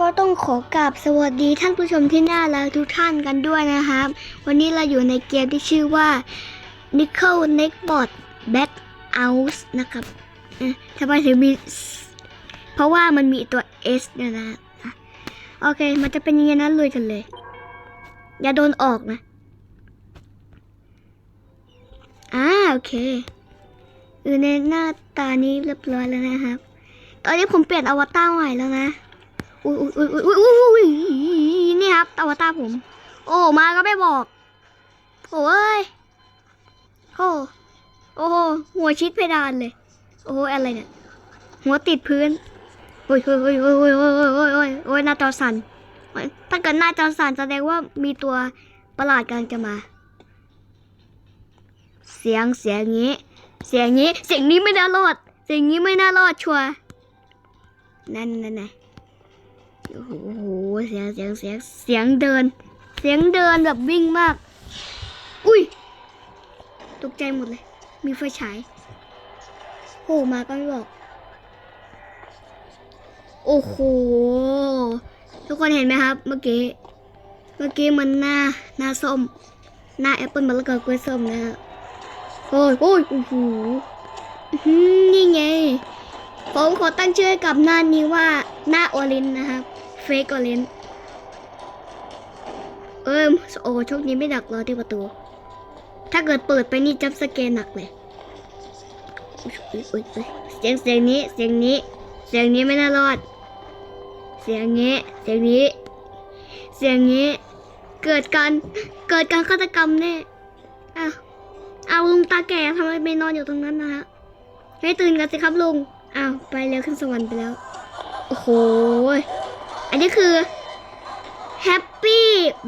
ก็ต้องขอกราบสวัสดีท่านผู้ชมที่น่ารักทุกท่านกันด้วยนะครับ วันนี้เราอยู่ในเกมที่ชื่อว่า Nickel Neckbot Back Out นะครับเอ๊ะทำไมถึงมี เพราะว่ามันมีตัว S เนี่ยนะ โอเค มันจะเป็นยังไงนั้นเลยกันเลย อย่าโดนออกนะอ่าโอเค อยู่ในหน้าตานี้เรียบร้อยแล้วนะครับ ตอนนี้ผมเปลี่ยนอวตารใหม่แล้วนะ อุ้ยอุ้ยอุ้ยอุ้ยอุ้ยอุ้ยนี่ครับอวตารผม โอ้ มาก็ไม่บอกโอ้ยโอ้โอ้โหหัวชิดเพดานเลย โอ้โหอะไรเนี่ย หัวติดพื้นโอ้ยโอ้ยโอ้ยโอ้ยโอ้ยโอ้ยโอ้ยโอ้ยโอ้ยหน้าจอสั่นถ้าเกิดหน้าจอสั่นแสดงว่ามีตัวประหลาดกำลังจะมา เสียงเสียงนี้ เสียงนี้ เสียงนี้ไม่น่ารอด เสียงนี้ไม่น่ารอดชัวร์นั่นนั่น โอ้โหเสียงเสียงเสียงเสียงเดิน เสียงเดินแบบวิ่งมาก อุ้ยตกใจหมดเลย มีไฟฉายโผล่มาก็ไม่บอก โอ้โห ทุกคนเห็นไหมครับ เมื่อกี้ เมื่อกี้มันหน้าหน้าส้ม หน้าแอปเปิลมะละกอกล้วยส้มนะฮะโอ้ยโอ้ยโอ้โหนี่ไง ผมขอตั้งชื่อให้กับหน้านี้ว่าหน้าโอลินนะครับ ฟกโอลินเอิมโอ้โชคดีไม่ดักรอที่ประตู ถ้าเกิดเปิดไปนี่จับสเกนหนักเลยเสียงเสียงนี้เสียงนี้ เสียงนี้ไม่น่ารอด เสียงนี้เสียงนี้ เสียงนี้ เกิดการเกิดการฆาตกรรมแน่อ้าเอาลุงตาแก่ทำไมไม่นอนอยู่ตรงนั้นนะฮะให้ตื่นกันสิครับลุงอ้าวไปแล้วขึ้นสวรรค์ไปแล้ว โอ้โห อันนี้คือ Happy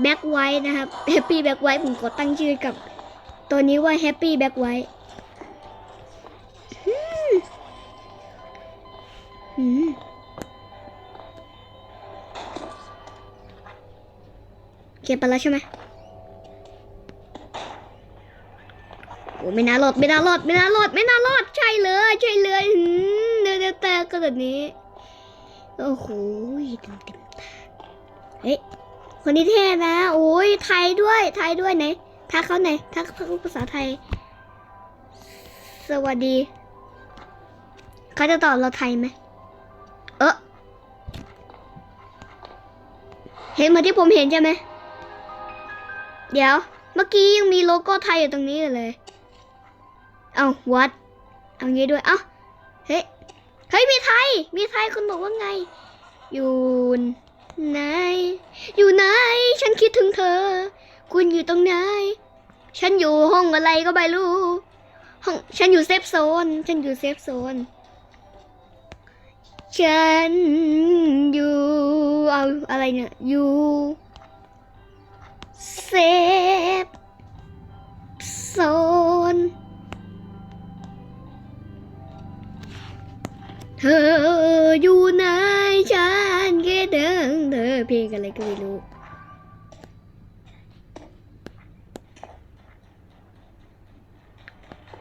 Black White นะครับ Happy Black White ผมขอตั้งชื่อกับ ตัวนี้ว่า Happy Black White อืมอืมเก็บไปแล้วใช่ไหมโอ้ไม่น่ารอดไม่น่ารอดไม่น่ารอดไม่น่ารอดใช่เลยใช่เลยเดี๋ยเดี๋ยวแต่ก็แบบนี้ โอ้โหเต็ม เฮ้ยคนนี้เท่นะโอ้ยไทยด้วยไทยด้วยไหนทักเขาไหนทักภาษาไทย สวัสดีเขาจะตอบเราไทยไหมเออเห็นเหมือนที่ผมเห็นใช่ไหมเดี๋ยว เมื่อกี้ยังมีโลโก้ไทยอยู่ตรงนี้อยู่เลย เอาวัดเอางี้ด้วย เอ้าเฮ้ย เฮ้ย มีไทย มีไทยคุณบอกว่าไง ยู่ ไหน อยู่ไหน ฉันคิดถึงเธอ คุณอยู่ตรงไหน ฉันอยู่ห้องอะไรก็ไม่รู้ ห้อง ฉันอยู่เซฟโซน ฉันอยู่เซฟโซน ฉันอยู่เอาอะไรเนี่ย อยู่เซฟโซน เธออยู่ไหน เธอเพลงอะไรก็ไม่รู้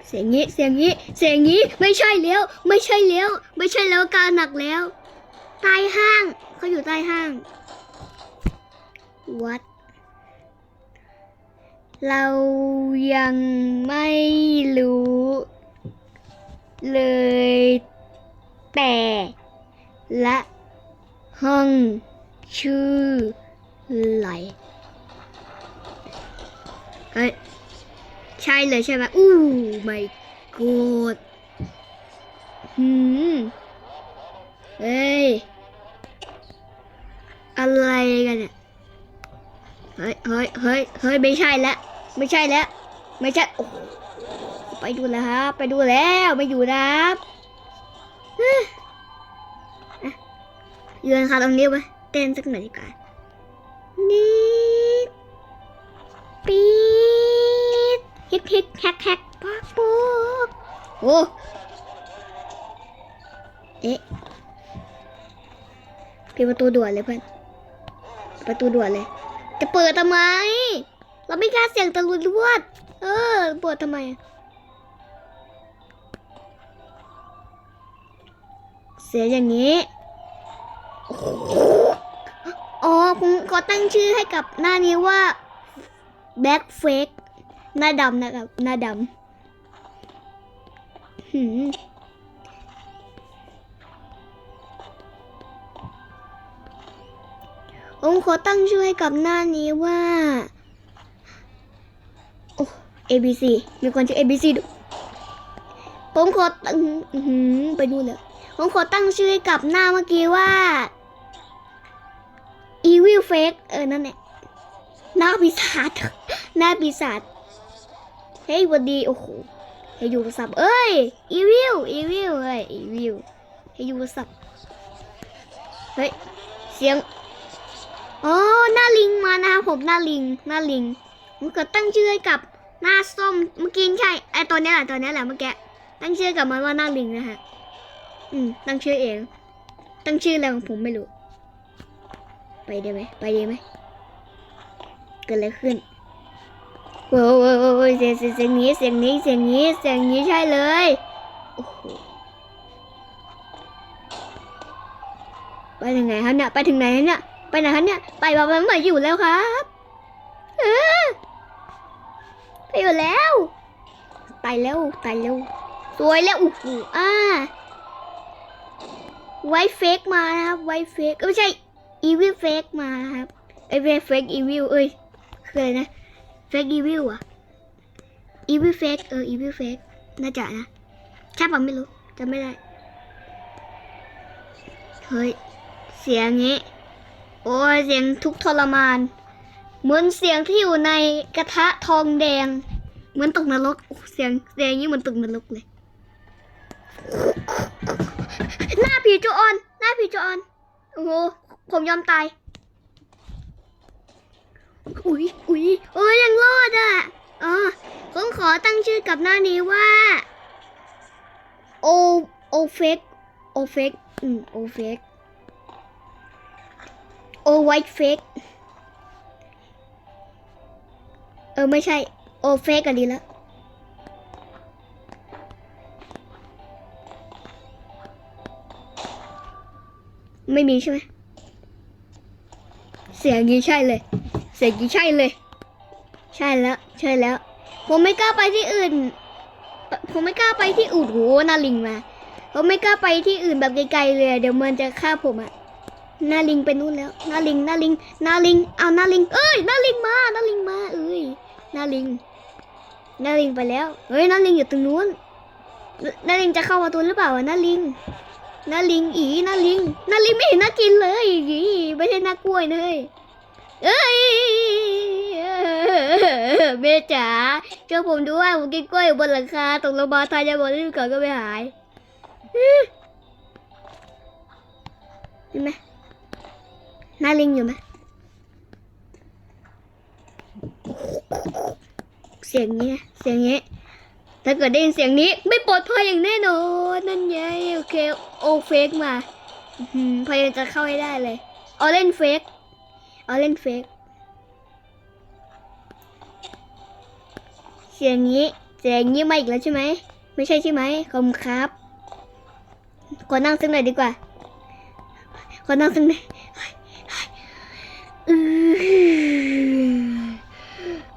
เสียงนี้เสียงนี้เสียงนี้ไม่ใช่แล้ว ไม่ใช่แล้ว ไม่ใช่แล้วการหนักแล้วใต้ห้างเขาอยู่ใต้ห้างวัดเรายังไม่รู้ เลยแต่และห้อง ชื่ออะไรเอ้ยใช่เลยใช่ไหมอู้ไม่กดหืมเฮ้ย อะไรกันเนี่ย เฮ้ยเฮ้ยเฮ้ยเฮ้ยไม่ใช่แล้ว ไม่ใช่แล้ว ไม่ใช่ โอ้ไปดูแล้วครับ ไปดูแล้วไม่อยู่นะครับยืนค่ะตรงนี้ไว้ เต้นสักหน่อยดีกว่านี่ปีดฮิตฮิตแฮกแฮกปักปุ๊บโอ้เอ๊ะปิดประตูด่วนเลยเพื่อนประตูด่วนเลย จะเปิดทำไม เราไม่กล้าเสี่ยงตะลุยรวด เออเปิดทำไมเสียอย่างนี้ อ๋อผมขอตั้งชื่อให้กับหน้านี้ว่า Black Fake หน้าดำนะครับ หน้าดำหืมผมขอตั้งชื่อให้กับหน้านี้ว่า โอ้ A B C มีคนชื่อ A B C ด้วยผมขอตั้งไปนู่นเลยผมขอตั้งชื่อให้กับหน้าเมื่อกี้ว่า Evil Fake เออ นั่นแหละหน้าปีศาจหน้าปีศาจเฮ้ยหวันดี โอ้โหให้ยูสับเอ้ย Evil Evil เอ้ย Evil ให้ยูสับเฮ้ย เสียงอ๋อหน้าลิงมานะครับผมหน้าลิงหน้าลิงผมก็ตั้งชื่อให้กับหน้าส้มเมื่อกี้ใช่ไอตัวเนี้ยแหละตัวเนี้ยแหละเมื่อกี้ตั้งชื่อกับมันว่าหน้าลิงนะฮะอืมตั้งชื่อเอง ตั้งชื่ออะไรของผมไม่รู้ ไปได้ไหมไปได้ไหมเกิดอะไรขึ้นโว้ยโว้ยโว้ยโว้ยเสียงเสียงนี้เสียงนี้เสียงนี้เสียงนี้ใช่เลยโอ้โหไปถึงไหนครับเนี่ยไปถึงไหนแล้วเนี่ยไปไหนครับเนี่ยไปแบบมันไม่อยู่แล้วครับเออไปอยู่แล้วไปแล้วไปแล้วสวยแล้วโอ้โหอ่าไวเฟกมานะครับไวเฟกไม่ใช่ อีวิลเฟกมาครับไอเวเฟกอีวิลเอ้ยคืออะไรนะเฟกอีวิลอะอีวิลเฟกเอออีวิลเฟกน่าจะนะใช่ปะไม่รู้จำไม่ได้เฮ้ยเสียงนี้โอ้ยเสียงทุกทรมาน เหมือนเสียงที่อยู่ในกระทะทองแดง เหมือนตกนรกเสียงเสียงนี้เหมือนตกนรกเลยหน้าผีจูออนหน้าผีจูออนโอ้โห ผมยอมตาย อุ๊ยอุ๊ยโอ้ยยังรอดอะอ๋อผมขอตั้งชื่อกับหน้านี้ว่า โอ โอเฟกโอเฟกอืม โอเฟกโอไวท์เฟกเออ ไม่ใช่ โอเฟกกันดีแล้วไม่มีใช่ไหม เสียงนี้ใช่เลย เสียงนี้ใช่เลย ใช่แล้ว ใช่แล้ว ผมไม่กล้าไปที่อื่น ผมไม่กล้าไปที่อื่นโหนาลิงมา ผมไม่กล้าไปที่อื่นแบบไกลๆเลย เดี๋ยวมันจะฆ่าผมอะนาลิงไปนู่นแล้วนาลิงนาลิงนาลิง เอานาลิง เอ้ยนาลิงมานาลิงมา เอ้ยนาลิงนาลิงไปแล้ว เฮ้ยนาลิงอยู่ตรงนู้นนาลิงจะเข้าประตูหรือเปล่าอะหน้าลิง น้าลิงอีน้าลิงน้าลิงไม่เห็นน่ากินเลยอีไม่ใช่น้ากล้วยเลยเอ้ยเมจ๋าช่วยผมด้วยผมกินกล้วยอยู่บนหลังคาตกลงมาทายาบอลที่ก่อนก็ไม่หายเห็นไหมน้าลิงอยู่ไหมเสียงนี้นะเสียงนี้ย ถ้าเกิดได้ยินเสียงนี้ไม่ปลอดภัยอย่างแน่นอนนั่นไงโอเคโอเฟกมาพยายามจะเข้าให้ได้เลยเอาเล่นเฟกเอาเล่นเฟกเสียงนี้เสียงนี้มาอีกแล้วใช่ไหมไม่ใช่ใช่ไหมขอบครับขอนั่งสักหน่อยดีกว่าขอนั่งสักหน่อย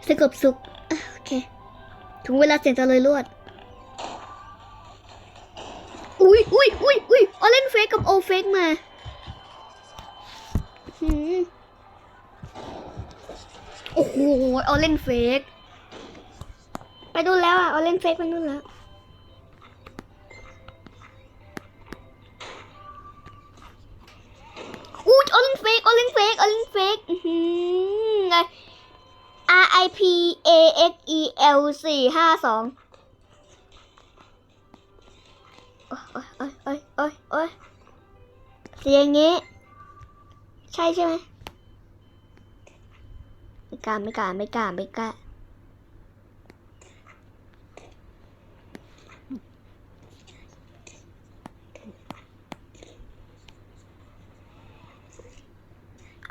สงบสุข ถึงเวลาเสียงจะเลยลวด อุ้ยอุ้ยอุ้ยอุ้ยเอาเล่นเฟกกับโอเฟกมาหืมโอ้โหเอาเล่นเฟก ไปดูแล้วอะเอาเล่นเฟกไปนู่นแล้วอุ้ยเอาเล่นเฟกเอาเล่นเฟกเอาเล่นเฟกอือหือไง R I P A X E L สี่ห้าสองโอ้ยโอ้ยโอ้ยโอ้ยโอ้ยเสียงงี้ ใช่ใช่ไหมไม่กล้าไม่กล้าไม่กล้าไม่กล้า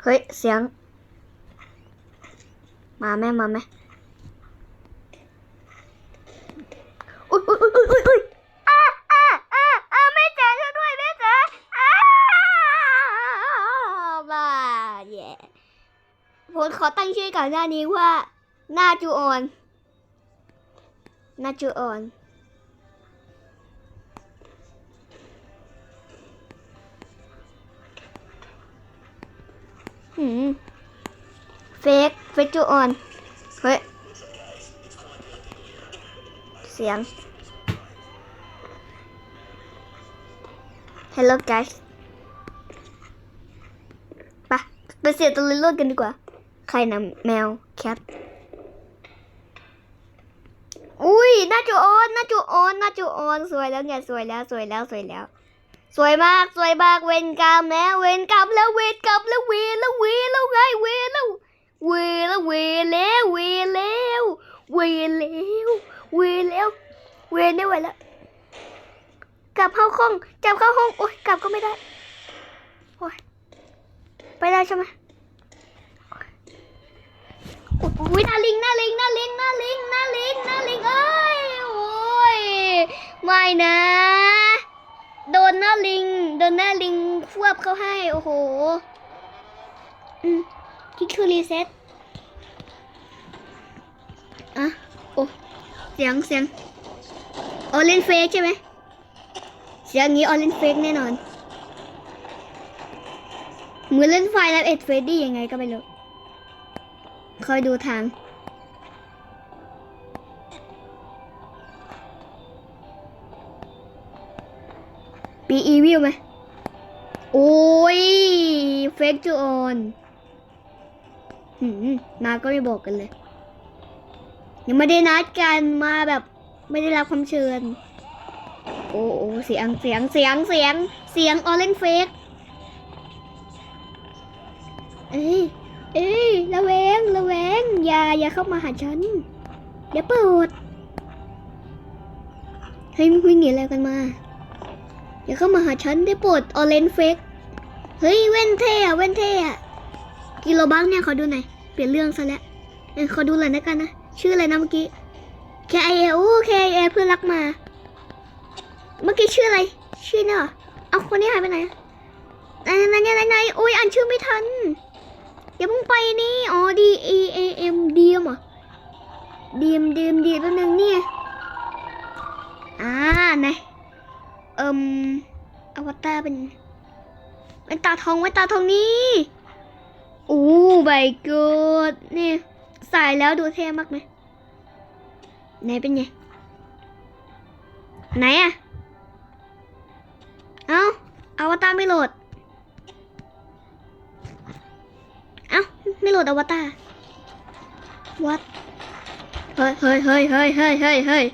เฮ้ย เสียง มาแม่มาแม่อุ้ยอุ้ยอุ้ยอุ้ยอุ้ยอ้าอ้าอ้าอ้าแม่จ๋าช่วยด้วยแม่จ๋าอ้าบ้าแย่ผมขอตั้งชื่อก่อนหน้านี้ว่าหน้าจูออนหน้าจูออนหืมเฟก เฟจูออน เฮ้ย เสียง Hello guys ไปไปเสียตัวเลื่อนกันดีกว่า ใครนะแมว แคท อุ้ยน่าจูออนน่าจูออนน่าจูออนสวยแล้วไงสวยแล้วสวยแล้วสวยแล้ว สวยมากสวยมากเวนกรรมแล้วเวนกรรมแล้วเวนกรรมแล้วเวนแล้วเวนแล้วไงเวนแล้ว เวแล้วเวแล้วเวแล้วเวแล้วเวแล้วเวได้ไหวแล้วกลับเข้าห้องกลับเข้าห้องโอ๊ยกลับก็ไม่ได้โอ๊ยไปได้ใช่ไหมอุ้ยหน้าลิงหน้าลิงหน้าลิงหน้าลิงหน้าลิงหน้าลิงเอ้ยโอ้ยไม่นะโดนหน้าลิงโดนหน้าลิงควบเข้าให้โอ้โหอืม ที่คือรีเซ็ตอะโอ้เสียงเสียงออเลนเฟกใช่ไหมเสียงนี้ออเลนเฟกแน่นอนเหมือนเล่นไฟแล้วเอ็ดเฟดดี้ยังไงก็ไม่รู้คอยดูทาง ปีอีวิวไหม โอ้ย เฟกจูออน หืมาก็ไม่บอกกันเลย ยังไม่ได้นัดกันมาแบบ ไม่ได้รับคำเชิญ โอ้โอเสียงเสียงเสียงเสียงเสียงออเรนเฟกเอ้ยเอ้ยระแวงระแวงอย่าอย่าเข้ามาหาฉันเดี๋ยวเปิดเฮ้ยมึงวิ่งหนีอะไรกันมา อย่าเข้ามาหาฉันได้โปรดออเรนเฟกเฮ้ยเว้นเท่อะเว้นเท่อะ กิโลบังเนี่ยขอดูหน่อย เปลี่ยนเรื่องซะแล้วเออขอดูหน่อยนะกันนะ ชื่ออะไรนะเมื่อกี้ K I A โอ้ K I A เพื่อนรักมา เมื่อกี้ชื่ออะไร ชื่อเนี่ยเอเอาคนนี้หายไปไหนไหนไหนไหนไหนโอ้ยอ่านชื่อไม่ทันอย่าเพิ่งไปนี่อ๋อ D E A M D M เหรอ D M D M D แป๊บนึงเนี่ยอ่าไหนเอิมอวตารเป็นเป็นตาทองไว้ตาทองนี้ โอ้ใบกดนี่ใส่แล้วดูเท่มากไหมไหนเป็นไง ไหนอะเอ้าอวตารไม่โหลด เอ้าไม่โหลดอวตาร what เฮ้ยเฮ้ยเฮ้ยเฮ้ยเฮ้ยเฮ้ยเฮ้ย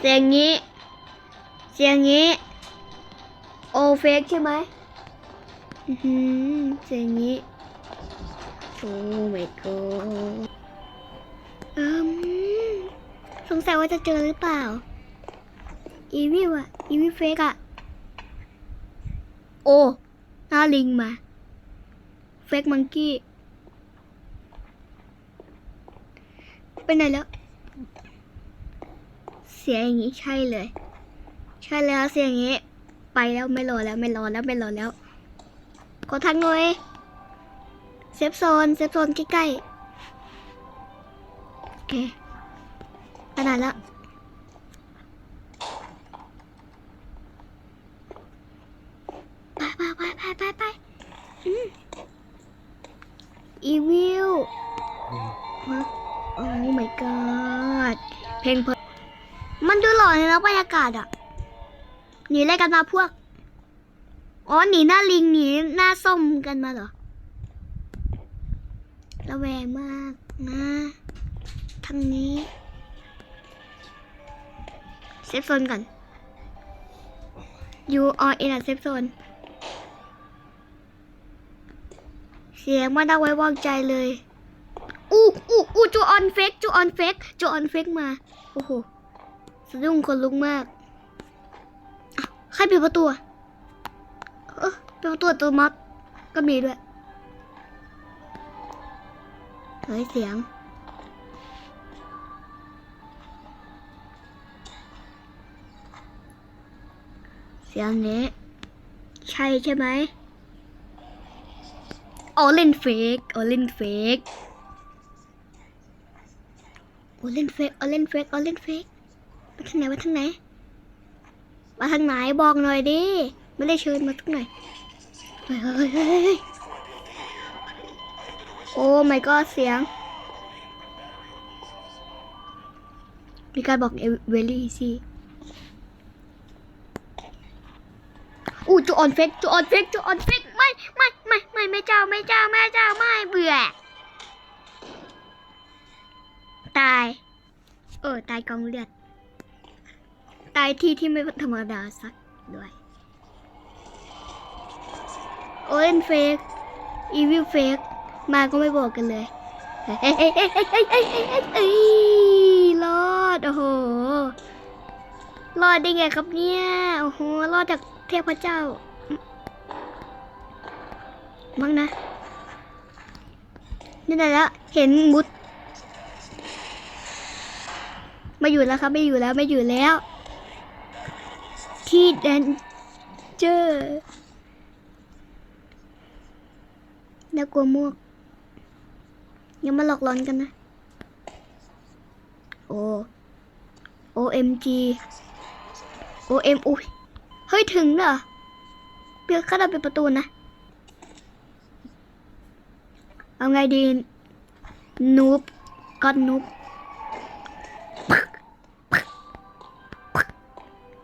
เสียงงี้เสียงงี้ โอเฟกใช่ไหมอือหือเสียงงี้ โอ้ my god อืมสงสัยว่าจะเจอหรือเปล่า อีวิวอะอีวิวเฟกอะโอ้หน้าลิงมา เฟกมังกี้ไปไหนแล้ว เสียงอย่างนี้ใช่เลย ใช่แล้วเสียงอย่างนี้ ไปแล้วไม่รอแล้วไม่รอแล้วไม่รอแล้ว ขอทางหน่อย ซฟโซนเซฟโซนใกล้ๆ โอเคไปไหนแล้วไปไปไปไปไปไปอืมอีวิวโอ้ my god เพลงเพลินมันดูหล่อเลยนะบรรยากาศอะ หนีอะไรกันมาพวก อ๋อ หนีหน้าลิง หนีหน้าส้มกันมาเหรอ แวงมากนะทางนี้เซฟโซนก่อน you are in a safe zone เสียงไมาได้ไว้วางใจเลย อู้อู้อู้จูออนเฟกจูออนเฟกจูออนเฟกมา โอ้โห สะดุ้งคนลุกมากใครปิดประตูเออปิดประตูตัวมัดก็มีด้วย เฮ้ยเสียง เสียงนี้ ใช่ใช่ไหมออเล่นเฟกออเล่นเฟกโอเล่นเฟกเอเล่นเฟกเอเล่นเฟกไปทางไหนไปทางไหนมาทางไหนบอกหน่อยดิ ไม่ได้เชิญมาทุกหน่อยเฮ้ยเฮ้ยเฮ้ย อ้ไม่ก็เสียง มีการบอกเวลี่ซี่อู้จูออนเฟกจูออนเฟกจูออนเฟกไม่ไม่ไม่ไม่ไม่เจ้าไม่เจ้าไม่เจ้าไม่เบื่อ ตาย เออ ตายกองเลือด ตายที่ที่ไม่ธรรมดาสักด้วยโอเล่นเฟกอีวิลเฟก มาก็ไม่บอกกันเลยเอ้ยรอด โอ้โห รอดได้ไงครับเนี่ย โอ้โห รอดจากเทพเจ้าบ้างนะนี่ไหนละเห็นมุด ไม่อยู่แล้วครับ ไม่อยู่แล้ว ไม่อยู่แล้ว ที่แดนเจอร์น่ากลัวมาก ยังมาหลอกหลอนกันนะ โอ OMG OM อุ้ยเฮ้ย ถึงเหรอเปียกข้าเราเป็นประตูนะ เอาไงดี นูบก็อดนูบ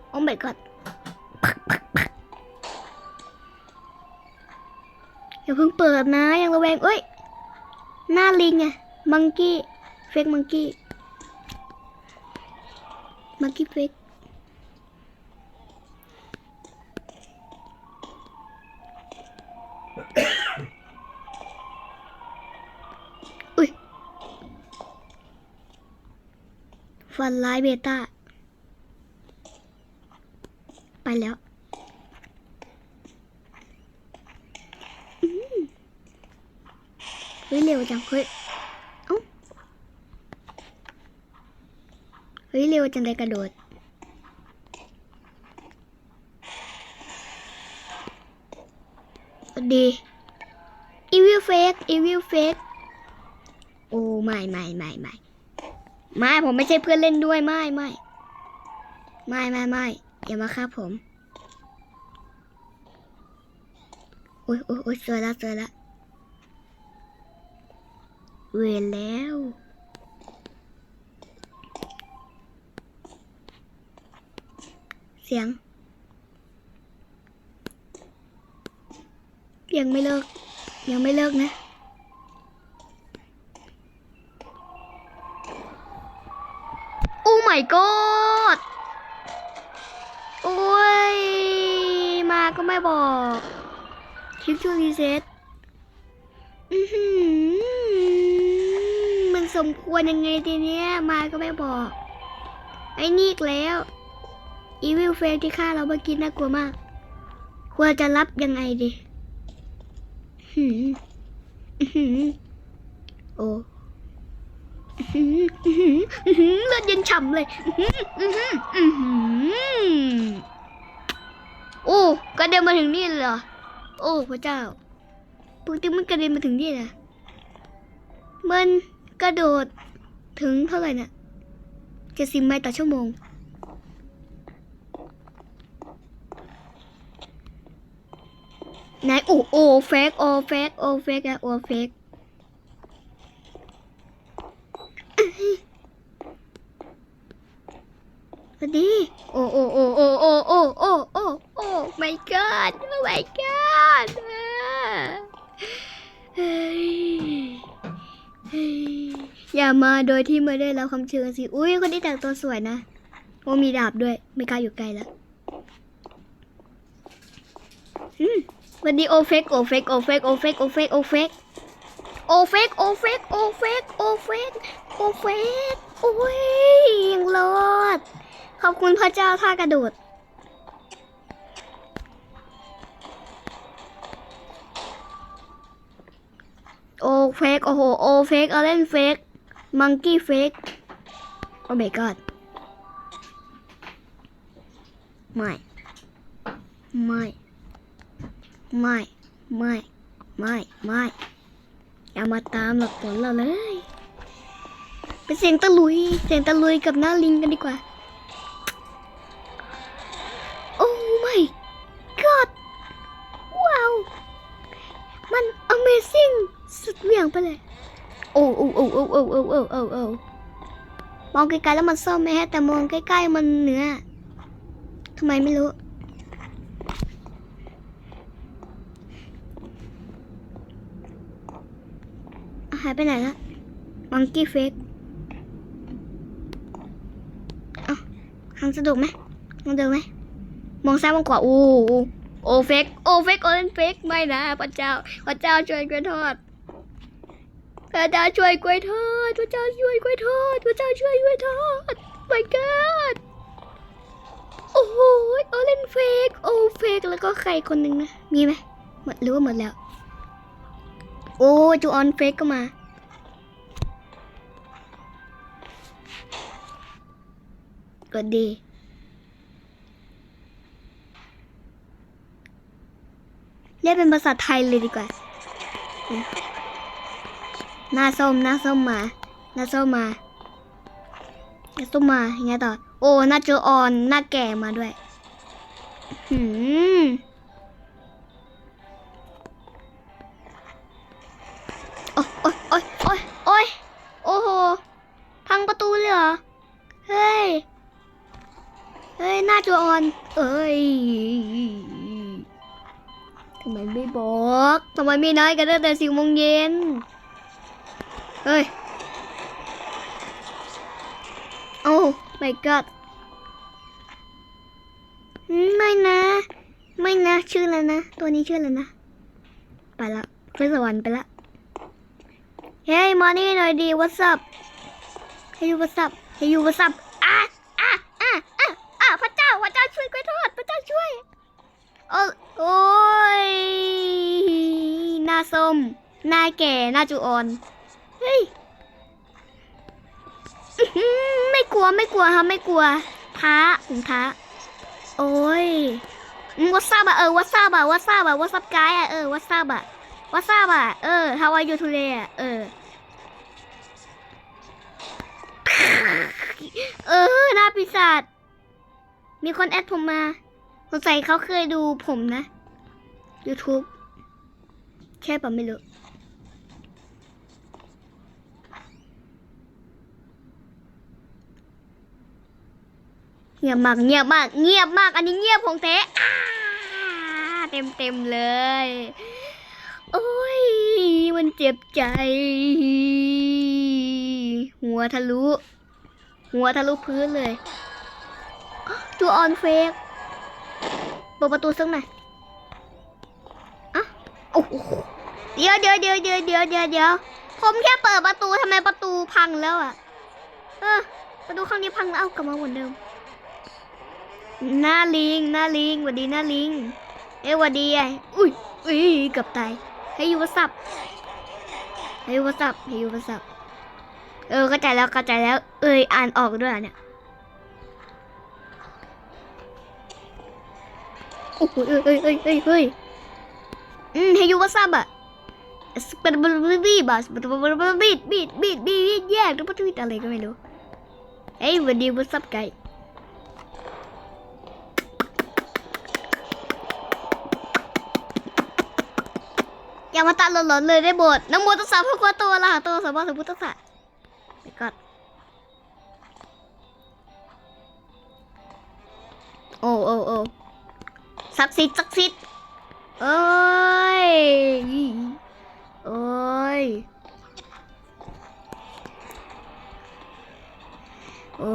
โอ้ my god อย่าเพิ่งเปิดนะ ยังระแวง เอ้ย หน้าลิงไงมังกี้เฟกมังกี้มังกี้เฟกอุ้ยฟันร้ายเบต้า ไปแล้วอืม เฮ้ยเร็วจังเฮ้ยเอ้าเฮ้ยเร็วจังเลยกระโดดดีอีวิลเฟกอีวิลเฟกโอ้ไม่ไม่ไม่ไม่ไม่ผมไม่ใช่เพื่อนเล่นด้วยไม่ไม่ไม่ไม่ไม่อย่ามาฆ่าผมโอ้ยโอ้ยโอ้ยเจอแล้วเจอแล้ว เวรแล้ว เสียง ยังไม่เลิก ยังไม่เลิกนะโอ้ my god โอ้ย มาก็ไม่บอก คลิปทูรีเซ็ตอือหือ สมควรยังไงทีเนี้ยมาก็ไม่บอก ไอ้นี่อีกแล้วอีวิลเฟลที่ฆ่าเราเมื่อกี้น่ากลัวมาก ควรจะรับยังไงดีหืมอื้อหือโอ้อื้อหืออื้อหืออื้อหือเลือดยังฉ่ำเลยอื้อหืออื้อหืออื้อหือโอ้กระเด็นมาถึงนี่เลยเหรอ โอ้พระเจ้าปกติมันกระเด็นมาถึงนี่นะมัน กระโดดถึงเท่าไหร่น่ะเจ็ดสิบไมล์ต่อชั่วโมง ไหนโอ้โอเฟกโอเฟกโอเฟกอะโอเฟกสวัสดี โอโอโอโอโอโอโอโอโอ้ my god oh my god อย่ามาโดยที่ไม่ได้รับคำเชิญสิ อุ้ยคนที่แต่งตัวสวยนะโอ้มีดาบด้วย ไม่กล้าอยู่ใกล้แล้วอวันนี้โอเฟกโอเฟกโอเฟกโอเฟกโอเฟกโอเฟกโอเฟกโอเฟกโอเฟกโอเฟกโอเฟกโอ้ยยังรอด ขอบคุณพระเจ้าท่ากระโดดโอเฟกโอ้โหโอเฟกเอาเล่นเฟก มังกี้เฟกโอ้ my god ไม่ ไม่ ไม่ ไม่ ไม่ ไม่ อย่ามาตามหลักผลเราเลย เป็นเสียงตะลุย เสียงตะลุยกับหน้าลิงกันดีกว่า โอ้ my god ว้าว มัน amazing สุดเหวี่ยงไปเลย อ้โอ้โอ้โอ้โอ้โอ้โอ้โอ้โอ้มองไกลๆแล้วมันส้มไหมฮะแต่มองใกล้ๆมันเนื้อทำไมไม่รู้หายไปไหนละมังกี้เฟกเอ้าทางสะดวกไหมทางเดินไหมมองซ้ายมองขวาโอ้โอ้โอเฟกโอเฟกโอเลนเฟกไม่นะพระเจ้าพระเจ้าช่วยกล้วยทอด พระเจ้าช่วยกล้วยทอดพระเจ้าช่วยกล้วยทอดพระเจ้าช่วยกล้วยทอด my god โอ้โหโอเลนเฟกโอเฟกแล้วก็ใครคนหนึ่งนะ มีไหมหมดหรือว่าหมดแล้ว โอ้จูออนเฟกก็มาก็ดี เรียกเป็นภาษาไทยเลยดีกว่า หน้าส้มหน้าส้มมา หน้าส้มมาหน้าส้มมาอย่างเงี้ยต่อ โอ้หน้าเจอออนหน้าแก่มาด้วยหืมโอ๊ยโอ๊ยโอ๊ยโอ๊ยโอ้โหพังประตูเลยเหรอ เฮ้ย เฮ้ย หน้าจอออน เอ้ยทำไมไม่บอก ทำไมไม่น้อยกันตั้งแต่สิบโมงเย็น เฮ้ย โอ้ my god อืมไม่นะ ไม่นะ ชื่ออะไรนะ ตัวนี้ชื่ออะไรนะ ไปละขึ้นสวรรค์ไปละ เฮ้ยมานี่หน่อยดี what's up ให้ยู what's up ให้ยู what's up อะอะอะอะอะพระเจ้า พระเจ้าช่วยกล้วยทอด พระเจ้าช่วย โอ้โอ้ยหน้าส้มหน้าแก่หน้าจูออน เฮ้ยไม่กลัวไม่กลัวครับไม่กลัวท้าผมท้าโอ้ยวัซาบอะเออวัซาบอะวัซาบอะวัซับไกายอะเออวัซาบอะวัซาบอะเออ how are you today อะเออเออหน้าปีศาจมีคนแอดผมมาสงสัยเขาเคยดูผมนะ YouTube แค่ผมไม่รู้ งียบมากเงียบมากเงียบมาก อันนี้เงียบของแท้เต็มเต็มเลย โอ้ย มันเจ็บใจ หัวทะลุ หัวทะลุพื้นเลยจูออนเฟกเปิดประตูสักหน่อยอะโอ้เดี๋ยวเดี๋ยวเดี๋ยวเดี๋ยวเดี๋ยวเดี๋ยวเดี๋ยวผมแค่เปิดประตูทำไมประตูพังแล้วอะ เออประตูข้างนี้พังแล้วเอากลับมาเหมือนเดิม หน้าลิง หน้าลิงหวัดดีหน้าลิง เอ้หวัดดีไออุ้ยอุ้ยเกือบตายให้ยูวัสับให้ยูวัสับให้ยูวัสับเออเข้าใจแล้วเข้าใจแล้ว เอ้ยอ่านออกด้วยเนี่ยโอ้โหเอ้ยเอ้ยเอ้ยเอ้ยเฮ้ยอืมให้ยูวัสับอะสเปรบลบีบาสเปรดบลบีดบีบีบีแยกหรือว่าทวิตอะไรก็ไม่รู้เฮ้ยวัดดีวัสับไก่ อย่ามาตัดหลอนๆเลยได้บทน้ำโมตัสสะพระกัวตัวละตัวสมบัติพุทธะไปก่อนโอ้โอ้โอ้ศักดิ์สิทธิ์ศักดิ์สิทธิ์เอ้ยโอ้ยโอ้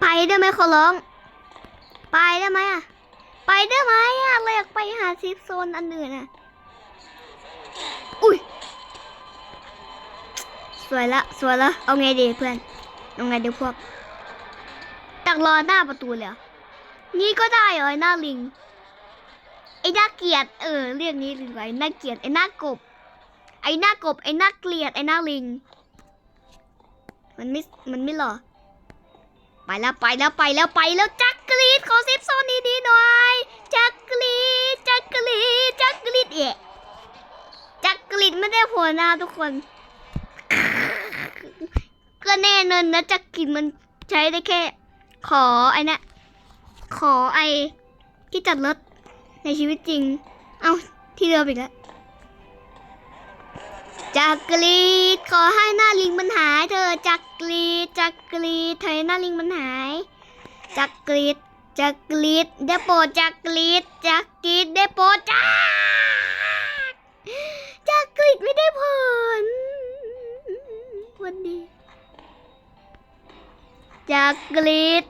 ไปได้ไหมขอร้อง ไปได้ไหมอะ ไปได้ไหมอะเราอยากไปหาซิฟโซนอันอื่นอะอุ้ย สวยละสวยละเอาไงดีเพื่อน เอาไงดีพวกตักรอหน้าประตูเลยนี่ก็ได้เหรอหน้าลิง ไอ้หน้าเกียดเออเรียกนี้ดีกว่าไอ้หน้าเกียดไอ้หน้ากบ ไอ้หน้ากบไอ้หน้าเกลียดไอ้หน้าลิง มันไม่ มันไม่หล่อ ไปแล้วไปแล้วไปแล้วไปแล้วจักกรีดขอซิปโซนนี้ดีๆหน่อยจักกรีดจักกรีดจักกรีดเอะจักกรีดไม่ได้หัวหน้าทุกคน ก็แน่นอนนะจักรินมันใช้ได้แค่ ขอไอ้นะขอไอที่จอดรถในชีวิตจริง เอาที่เดิมอีกแล้ว จักรีดขอให้หน้าลิงมันหายเธอจักรีดจักรีดเธอให้หน้าลิงมันหายจักรีดจักรีดได้โปรดจักรีดจักรีดได้โปรดจักจักรีดไม่ได้ผลวันนี้จักรีด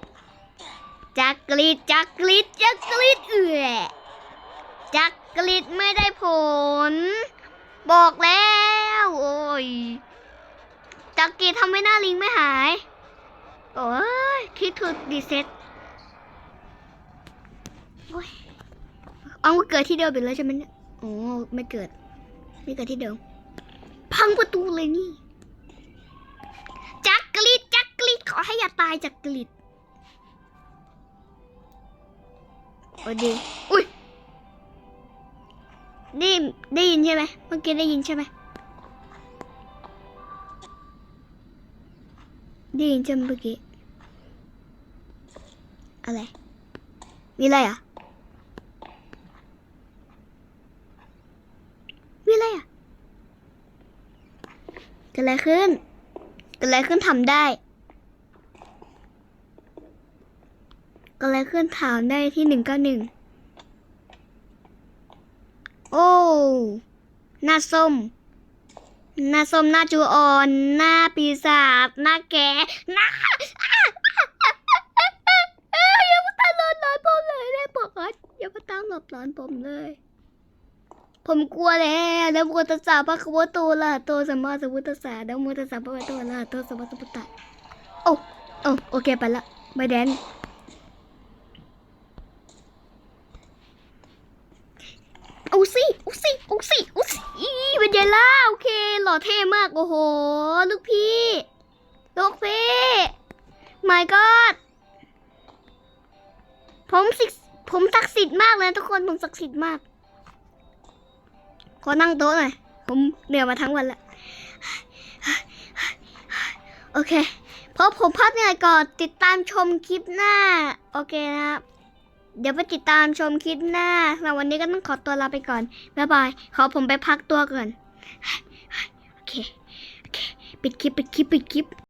จักรีดจักรีดจักรีดเอื่อจักรีดไม่ได้ผล บอกแล้ว โอ้ยจักรีทำให้หน้าลิงไม่หาย โอ้ยคิดถูกดีเซ็ตโอ้ยเอาเกิดที่เดิมไปแล้วใช่ไหมเนี่ยโอ้ไม่เกิด ไม่เกิดที่เดิม พังประตูเลยนี่ จักรีจักรีขอให้อย่าตายจักรีโอ้ดี อุ้ย ได้ได้ยินใช่ไหมเมื่อกี้ได้ยินใช่ไหมได้ยินใช่ไหมเมื่อกี้อะไร มีอะไรอะ มีอะไรอะเกิดอะไรขึ้นเกิดอะไรขึ้นทำได้เกิดอะไรขึ้นถามได้ที่หนึ่งเก้าหนึ่ง โอ้หน้าส้ม หน้าส้มหน้าจูอ่อนหน้าปีศาจหน้าแกหน้าอย่ามาตามหลอนหลอนผมเลยได้ปอดอย่ามาตามหลอนหลอนผมเลย ผมกลัวแล้วแล้วโมตัสสะพระคัมภีโตละโตสัมมาสัมพุทธัสสะแล้วโมตัสสะพระคัมภีโตละโตสัมมาสัมพุทธะโอ้โอ้โอเคไปละบายแดน เอาสิเอาสิเอาสิเอาสิเป็นไงล่ะโอเค หล่อเท่มากโอ้โห ลูกพี่ลูกพี่ my god ผมสิผมศักดิ์สิทธิ์มากเลยทุกคนผมศักดิ์สิทธิ์มาก ขอนั่งโต๊ะหน่อย ผมเหนื่อยมาทั้งวันแล้วโอเคเพราะผมพักเหนื่อยก่อนติดตามชมคลิปหน้า โอเคนะครับ เดี๋ยวไปติดตามชมคลิปหน้าสำหรับวันนี้ก็ต้องขอตัวลาไปก่อน บ๊ายบาย ขอผมไปพักตัวก่อน โอเค โอเค ปิดคลิป ปิดคลิป ปิดคลิป